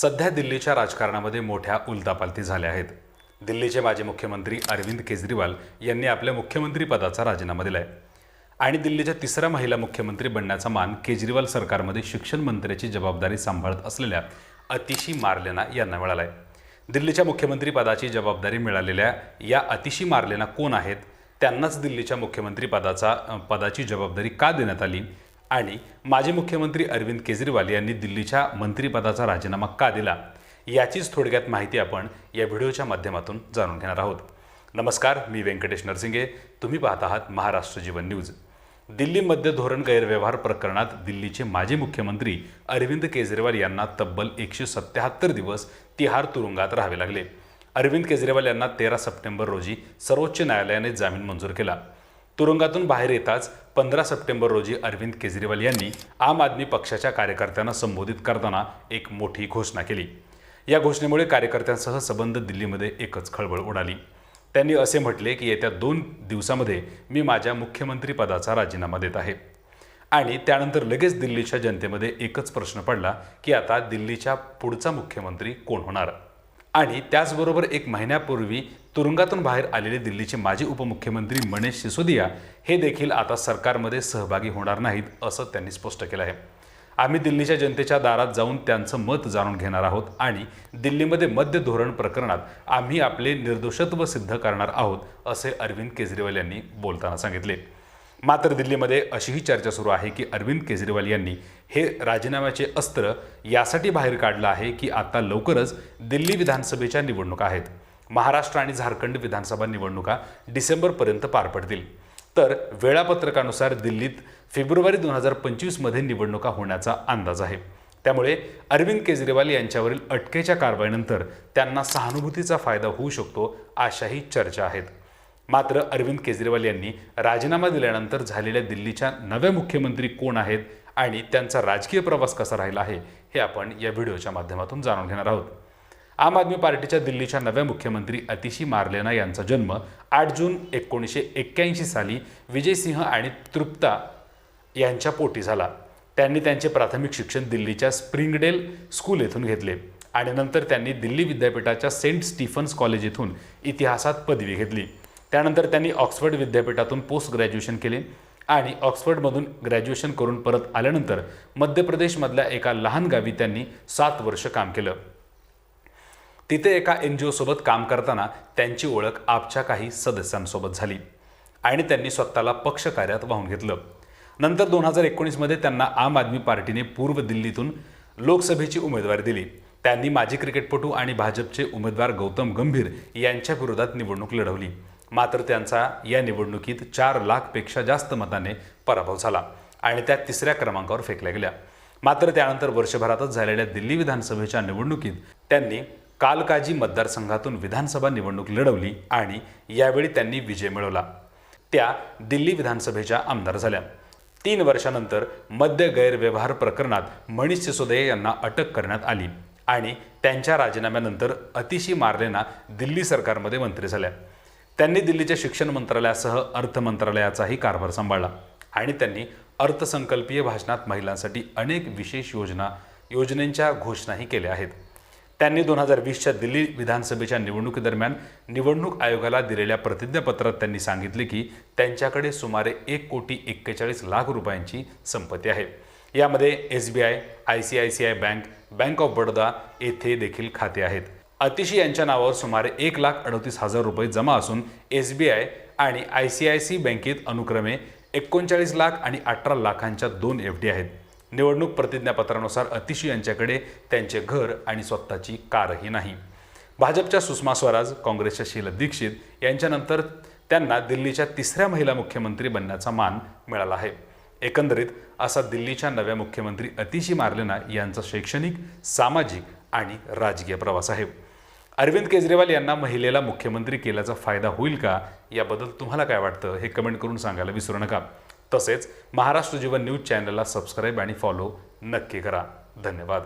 सध्या दिल्लीच्या राजकारणामध्ये मोठ्या उलतापालती झाल्या आहेत. दिल्लीचे माजी मुख्यमंत्री अरविंद केजरीवाल यांनी आपल्या मुख्यमंत्रीपदाचा राजीनामा राजीनामा दिलाय. आणि दिल्लीच्या तिसऱ्या महिला मुख्यमंत्री बनण्याचा मान केजरीवाल सरकारमध्ये शिक्षण मंत्र्याची जबाबदारी सांभाळत असलेल्या अतिशी मारलेना यांना मिळाला आहे दिल्लीच्या मुख्यमंत्रीपदाची जबाबदारी मिळालेल्या या अतिशी मारलेना कोण आहेत? त्यांनाच दिल्लीच्या मुख्यमंत्रीपदाचा पदाची जबाबदारी का देण्यात आली? आणि माजी मुख्यमंत्री अरविंद केजरीवाल यांनी दिल्लीच्या मंत्रिपदाचा राजीनामा का दिला याचीच थोडक्यात माहिती आपण या व्हिडिओच्या माध्यमातून जाणून घेणार आहोत. नमस्कार मी व्यंकटेश नरसिंगे. तुम्ही पाहत आहात महाराष्ट्र जीवन न्यूज. दिल्ली मध्य धोरण गैरव्यवहार प्रकरणात दिल्लीचे माजी मुख्यमंत्री अरविंद केजरीवाल यांना तब्बल एकशे सत्याहत्तर दिवस तिहार तुरुंगात राहावे लागले. अरविंद केजरीवाल यांना तेरा सप्टेंबर रोजी सर्वोच्च न्यायालयाने जामीन मंजूर केला. तुरुंगातून बाहेर येताच पंधरा सप्टेंबर रोजी अरविंद केजरीवाल यांनी आम आदमी पक्षाच्या कार्यकर्त्यांना संबोधित करताना एक मोठी घोषणा केली. या घोषणेमुळे कार्यकर्त्यांसह संबंध दिल्लीमध्ये एकच खळबळ उडाली. त्यांनी असे म्हटले की येत्या दोन दिवसामध्ये मी माझ्या मुख्यमंत्री पदाचा राजीनामा देत आहे. आणि त्यानंतर लगेच दिल्लीच्या जनतेमध्ये एकच प्रश्न पडला की आता दिल्लीच्या पुढचा मुख्यमंत्री कोण होणार? आणि त्याचबरोबर एक महिन्यापूर्वी तुरुंगातून बाहेर आलेले दिल्लीचे माजी उपमुख्यमंत्री मनीष सिसोदिया हे देखील आता सरकारमध्ये सहभागी होणार नाहीत असं त्यांनी स्पष्ट केलं आहे. आम्ही दिल्लीच्या जनतेच्या दारात जाऊन त्यांचं मत जाणून घेणार आहोत आणि दिल्लीमध्ये मद्य धोरण प्रकरणात आम्ही आपले निर्दोषत्व सिद्ध करणार आहोत असे अरविंद केजरीवाल यांनी बोलताना सांगितले. मात्र दिल्लीमध्ये अशीही चर्चा सुरू आहे की अरविंद केजरीवाल यांनी हे राजीनाम्याचे अस्त्र यासाठी बाहेर काढलं आहे की आता लवकरच दिल्ली विधानसभेच्या निवडणुका आहेत. महाराष्ट्र आणि झारखंड विधानसभा निवडणुका डिसेंबरपर्यंत पार पडतील. तर वेळापत्रकानुसार दिल्लीत फेब्रुवारी दोन हजार पंचवीसमध्ये निवडणुका होण्याचा अंदाज आहे. त्यामुळे अरविंद केजरीवाल यांच्यावरील अटकेच्या कारवाईनंतर त्यांना सहानुभूतीचा फायदा होऊ शकतो अशाही चर्चा आहेत. मात्र अरविंद केजरीवाल यांनी राजीनामा दिल्यानंतर झालेल्या दिल्लीच्या नव्या मुख्यमंत्री कोण आहेत आणि त्यांचा राजकीय प्रवास कसा राहिला आहे हे आपण या व्हिडिओच्या माध्यमातून जाणून घेणार आहोत. आम आदमी पार्टीच्या दिल्लीच्या नव्या मुख्यमंत्री अतिशी मार्लेना यांचा जन्म आठ जून एकोणीसशे एक्क्याऐंशी साली विजयसिंह आणि तृप्ता यांच्या पोटी झाला. त्यांनी त्यांचे प्राथमिक शिक्षण दिल्लीच्या स्प्रिंगडेल स्कूल येथून घेतले आणि नंतर त्यांनी दिल्ली विद्यापीठाच्या सेंट स्टीफन्स कॉलेज येथून इतिहासात पदवी घेतली. त्यानंतर त्यांनी ऑक्सफर्ड विद्यापीठातून पोस्ट ग्रॅज्युएशन केले आणि ऑक्सफर्डमधून ग्रॅज्युएशन करून परत आल्यानंतर मध्य प्रदेशमधल्या एका लहान गावी त्यांनी सात वर्ष काम केलं. तिथे एका एन जी ओसोबत काम करताना त्यांची ओळख आपच्या काही सदस्यांसोबत झाली. आणि त्यांनी स्वतःला पक्षकार्यात वाहून घेतलं. नंतर दोन हजार एकोणीसमध्ये त्यांना आम आदमी पार्टीने पूर्व दिल्लीतून लोकसभेची उमेदवारी दिली. त्यांनी माजी क्रिकेटपटू आणि भाजपचे उमेदवार गौतम गंभीर यांच्या विरोधात निवडणूक लढवली. मात्र त्यांचा या निवडणुकीत चार लाखपेक्षा जास्त मताने पराभव झाला आणि त्या तिसऱ्या क्रमांकावर फेकल्या गेल्या. मात्र त्यानंतर वर्षभरातच झालेल्या दिल्ली विधानसभेच्या निवडणुकीत त्यांनी कालकाजी मतदारसंघातून विधानसभा निवडणूक लढवली आणि यावेळी त्यांनी विजय मिळवला. त्या दिल्ली विधानसभेच्या आमदार झाल्या. तीन वर्षानंतर मद्य गैरव्यवहार प्रकरणात मनीष सिसोदे यांना अटक करण्यात आली आणि त्यांच्या राजीनाम्यानंतर अतिशी मारलेना दिल्ली सरकारमध्ये मंत्री झाल्या. त्यांनी दिल्लीच्या शिक्षण मंत्रालयासह अर्थ मंत्रालयाचाही कारभार सांभाळला आणि त्यांनी अर्थसंकल्पीय भाषणात महिलांसाठी अनेक विशेष योजना योजनेच्या घोषणाही केल्या आहेत. त्यांनी दोन हजार वीसच्या दिल्ली विधानसभेच्या निवडणुकीदरम्यान निवडणूक आयोगाला दिलेल्या प्रतिज्ञापत्रात त्यांनी सांगितले की त्यांच्याकडे सुमारे एक कोटी एक्केचाळीस लाख रुपयांची संपत्ती आहे. यामध्ये S B I I C I C I bank bank of Baroda येथे देखील खाते आहेत. अतिशी यांच्या नावावर सुमारे एक लाख अडतीस हजार रुपये जमा असून एस बी आय आणि आय सी आय सी बँकेत अनुक्रमे एकोणचाळीस लाख आणि अठरा लाखांच्या दोन एफ डी आहेत. निवडणूक प्रतिज्ञापत्रानुसार अतिशी यांच्याकडे त्यांचे घर आणि स्वतःची कारही नाही. भाजपच्या सुषमा स्वराज काँग्रेसच्या शीला दीक्षित यांच्यानंतर त्यांना दिल्लीच्या तिसऱ्या महिला मुख्यमंत्री बनण्याचा मान मिळाला आहे. एकंदरीत असा दिल्लीच्या नव्या मुख्यमंत्री अतिशी मार्लेना यांचा शैक्षणिक सामाजिक आणि राजकीय प्रवास आहे. अरविंद केजरीवाल यांना महिलेला मुख्यमंत्री केल्याचा फायदा होईल का? याबद्दल तुम्हाला काय वाटतं? हे कमेंट करून सांगायला विसरू नका. तसेच महाराष्ट्र जीवन न्यूज चॅनलला सबस्क्राईब आणि फॉलो नक्की करा. धन्यवाद.